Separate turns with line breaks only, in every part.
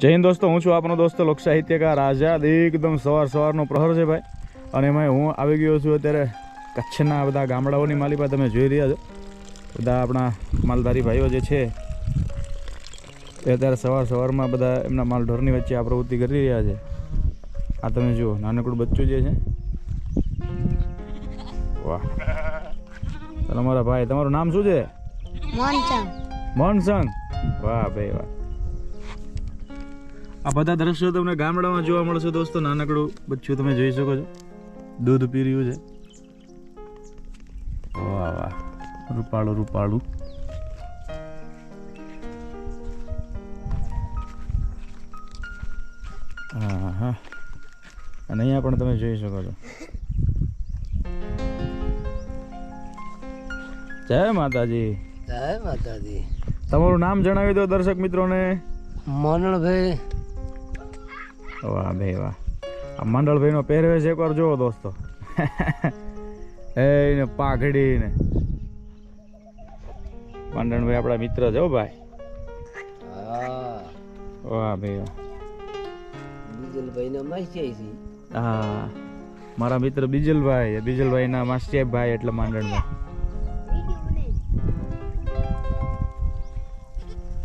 જય હિન્દ દોસ્તો હું છું આપણો દોસ્તો લોક સાહિત્યકાર આઝાદ. એકદમ સવાર સવારનો પ્રહર છે ભાઈ. અને એમાં હું આવી ગયો છું અત્યારે કચ્છના બધા ગામડાઓની માલિકા તમે જોઈ રહ્યા છો. બધા આપણા માલધારી ભાઈઓ જે છે એ અત્યારે સવાર સવારમાં બધા એમના માલઢોરની વચ્ચે આ પ્રવૃત્તિ કરી રહ્યા છે. આ તમે જુઓ નાનકડું બચ્ચું જે છે. વાહ. તમારા ભાઈ તમારું નામ શું છે? મોનસંગ વાહ ભાઈ વાહ. આ બધા દ્રશ્યો તમને ગામડામાં જોવા મળશે દોસ્તો. નાનકડું બચ્ચું તમે જોઈ શકો છો. દૂધ પી રહ્યું છે. વાહ વાહ. રૂપાળું રૂપાળું. હા હા અને અહીંયા પણ તમે જોઈ શકો છો. જય માતાજી.
જય માતાજી.
તમારું નામ જણાવી દો દર્શક મિત્રોને.
મોનણભાઈ
વાહ ભાઈ વાહ. આ મંડળભાઈનો પહેરવેશ એકવાર જુઓ દોસ્તો. એને પાઘડી ને માંડણભાઈ આપણા મિત્ર છે ભાઈ. વાહ ભાઈ વાહ.
છે
હા. મારા મિત્ર બીજલભાઈ. બીજલભાઈના માસ્ટેભાઈ એટલે માંડણભાઈ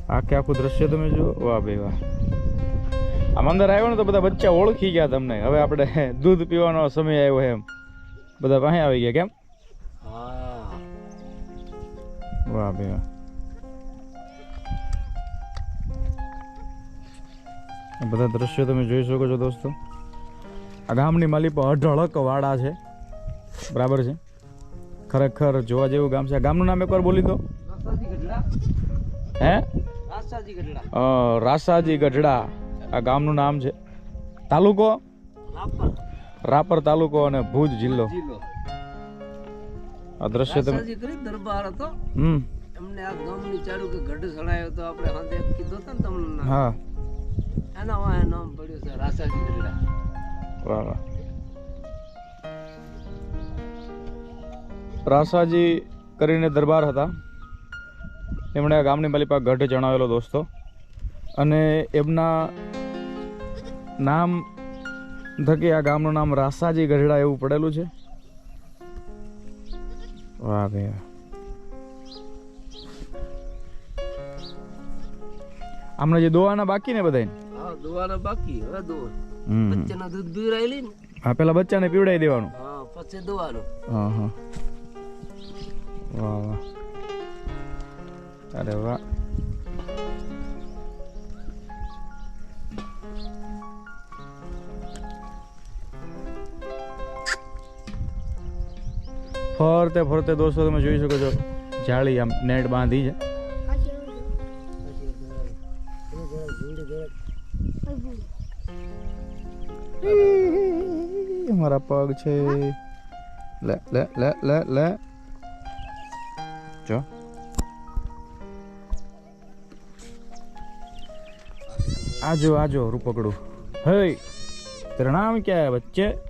આખે આખું દ્રશ્ય તમે જુઓ. વાહ ભાઈ વાહ. આમ અંદર આવ્યો ને તો બધા બચ્ચા ઓળખી ગયા તમને. હવે આપણે દૂધ પીવાનો સમય આવ્યો એમ. બધા પાસે આવી ગયા કેમ? વાહ બે વાહ. બધા દ્રશ્યો તમે જોઈ શકો છો દોસ્તો. આ ગામની માલી પર અઢળક વાડા છે. બરાબર છે? ખરેખર જોવા જેવું ગામ છે. આ ગામનું નામ એકવાર બોલી દો.
રાસાજી
હે?
રાસાજી ગઢડા.
રાસાજી ગઢડા. આ ગામનું નામ છે તાલુકો?
રાપર.
તાલુકો અને ભુજ જિલ્લો. આ દ્રશ્ય તમે
દરબાર હતો.
હમ.
એમને આ ગામની ચાલુ કે ગઢ સળાયો તો આપણે હાથે કીધો તો તમને
હા.
એના વાય નામ પડ્યું છે રાસાજી ગઢડા.
વાહ વાહ. રાસાજી કરીને દરબાર હતા. એમણે આ ગામની માલિપા ગઢ જણાવેલો દોસ્તો. અને એમના નામ થકી આ ગામનું નામ રાસાજી ગઢડા એવું પડેલું છે. વાહ ભાઈ આમને જે દોવાના બાકી ને બધાય
હા દોવાના બાકી હવે દો બચ્ચાના દૂધ પીવડાયેલી ને?
હા પેલા બચ્ચાને પીવડાવી દેવાનું.
હા પછી દોવાનું.
હા હા. વાહ વાહ. અરે વાહ. ફરતે ફરતે દોસ્તો તમે જોઈ શકો છો જાળી આમ નેટ બાંધી છે મારા પગ છે લે લે લે લે લે જો આજો આજો રૂપકડું હે तेरा नाम क्या है बच्चे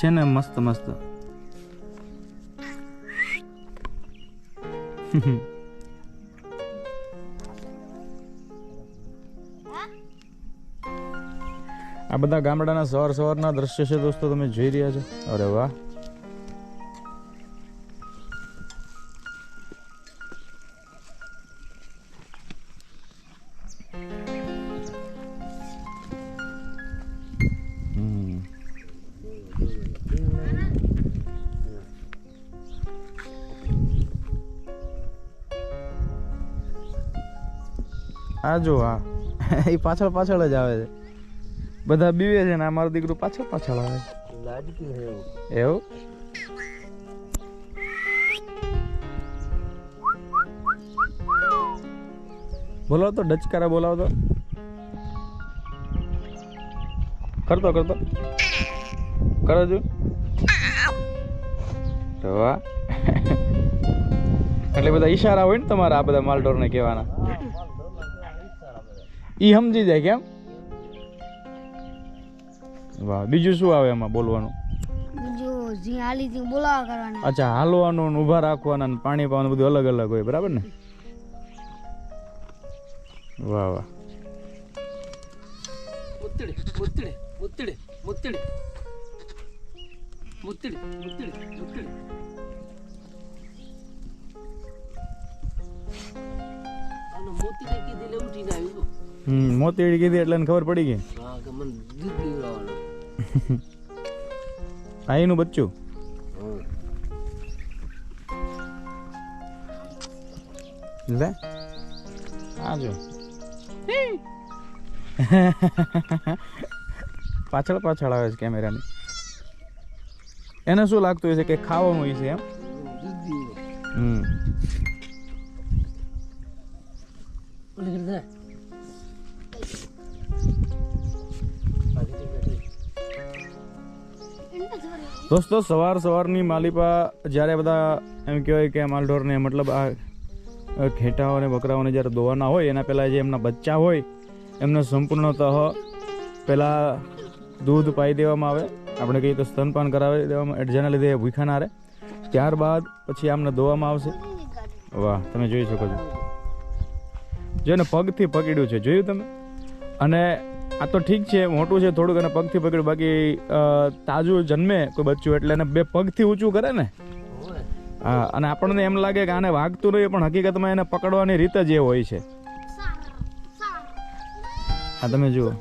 છે ને મસ્ત મસ્ત. આ બધા ગામડાના સવાર સવારના દ્રશ્ય છે દોસ્તો, તમે જોઈ રહ્યા છો? અરે વાહ. આ જો આ. એ પાછળ પાછળ જ આવે છે. બધા બીવે છે ને આ મારું દીકરું પાછળ પાછળ આવે
લાડકી એવું.
બોલાવો તો ડચકારા બોલાવ તો. કરતો કરતો. કરો છો તો એટલે બધા ઈશારા હોય ને તમારા આ બધા માલઢોરને કહેવાના. ઈ સમજી જાય કેમ વાહ બીજું શું આવે એમાં બોલવાનું?
બીજું જી હાલી જી બોલાવા કરવાના.
અચ્છા હાલવાનું ને ઊભા રાખવાના ને પાણી પાવાનું બધું અલગ અલગ હોય બરાબર ને? વાહ વાહ.
મુતડી મુતડી મુતડી મુતડી મુતડી મુતડી મુતડી આનો મુતડે કીધી ને ઉઠીને આવ્યું
હમ મોતીડી કીધી એટલે એને ખબર પડી ગઈ.
હા કે મને દૂધ પીવડાવવાનું.
આઈનું બચ્ચું? લે. આ જો. પાછળ પાછળ આવે છે કેમેરાની. એને શું લાગતું હોય છે કે ખાવાનું હોય છે એમ? હમ. દોસ્તો, સવાર સવારની માલિપા જ્યારે બધા એમ કહેવાય કે માલઢોરને મતલબ આ ઘેટાઓ અને બકરાઓને જ્યારે દોવાના હોય, એના પહેલાં જે એમના બચ્ચા હોય, એમને સંપૂર્ણતઃ પહેલાં દૂધ પાઈ દેવામાં આવે. આપણે કહીએ તો સ્તનપાન કરાવી દેવામાં જેના લીધે ભૂખા ના રહે. ત્યારબાદ પછી આમને દોવામાં આવશે. વાહ, તમે જોઈ શકો છો. જેને પગથી પકડ્યું છે, જોયું તમે? અને આ તો ઠીક છે મોટું છે થોડુંક અને પગથી પકડ્યું. બાકી તાજું જન્મે કોઈ બચ્ચું એટલે એને બે પગથી ઊંચું કરે ને. હા અને આપણને એમ લાગે કે આને વાગતું નહીં પણ હકીકતમાં એને પકડવાની રીત જ એ હોય છે. હા તમે જુઓ.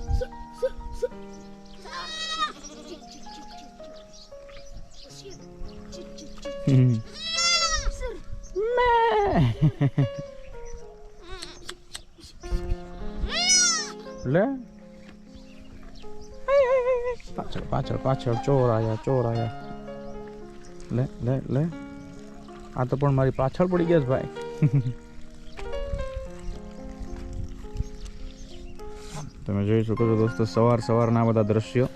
લે. પાછળ પાછળ પાછળ ચોર ચોરાયા ચોર આયા લે લે લે આ તો પણ મારી પાછળ પડી ગયા ભાઈ. તમે જોઈ શકો છો દોસ્તો, સવાર સવારના બધા દ્રશ્યો.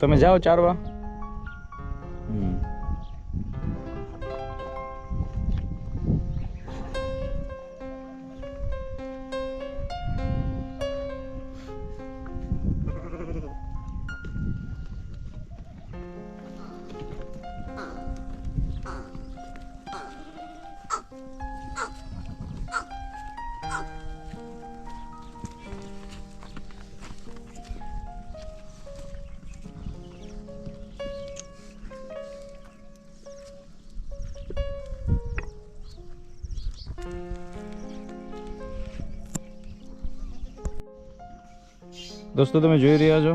તમે જાઓ ચારવા. દોસ્તો તમે જોઈ રહ્યા છો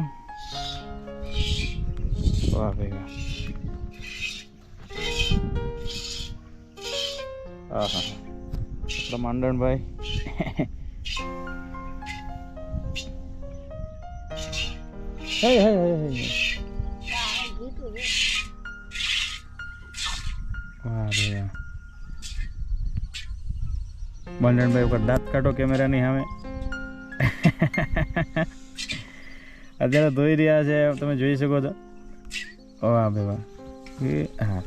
વાહ ભાઈ વાહ હા હા આપણા માંડણભાઈ હે હે હે હે વાહ ભાઈ વાહ માંડણભાઈ ઉપર દાંત કાઢો કેમેરાની સામે અત્યારે ધોઈ રહ્યા છે તમે જોઈ શકો છો. વાહ, ભાઈ, વાહ. હા.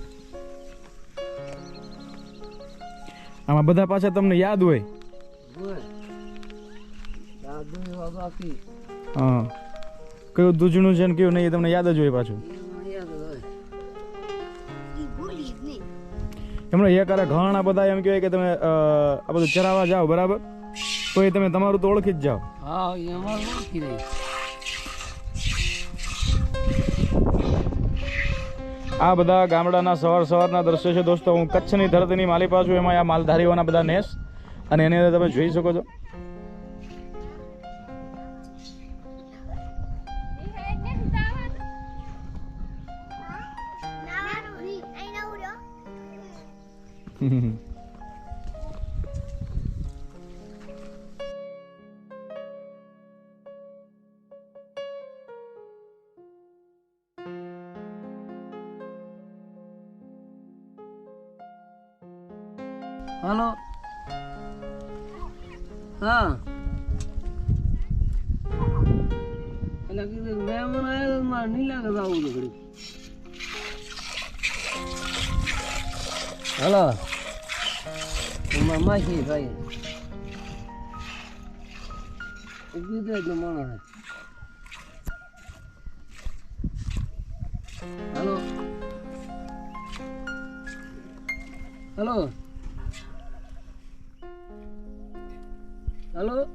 આમાં બધા પાછા તમને યાદ હોય? હા. કયું દૂજણું છે ને કયું નહીં તમને યાદ જ હોય પાછું?
એમાં
એમણે એક અરે ઘણા બધા એમ કહેવાય કે તમે આ બધું ચરાવા જાઓ, બરાબર? તો એ તમે તમારું તો ઓળખી જ જાઓ.
હા ઓળખી
આ બધા ગામડાના સવાર સવારના દ્રશ્યો છે. દોસ્તો હું કચ્છની ધરતીની માલિપા છું એમાં આ માલધારીઓના બધા નેસ. અને એની અંદર તમે જોઈ શકો છો.
હાલો હા એટલે કીધું મહેમાન આવ્યા તો મારે નહીં લાગે તો આવું તો ઘડી હાલો મારા માસી ભાઈ ગુજરાતનો માણસ હાલો હાલો હાલો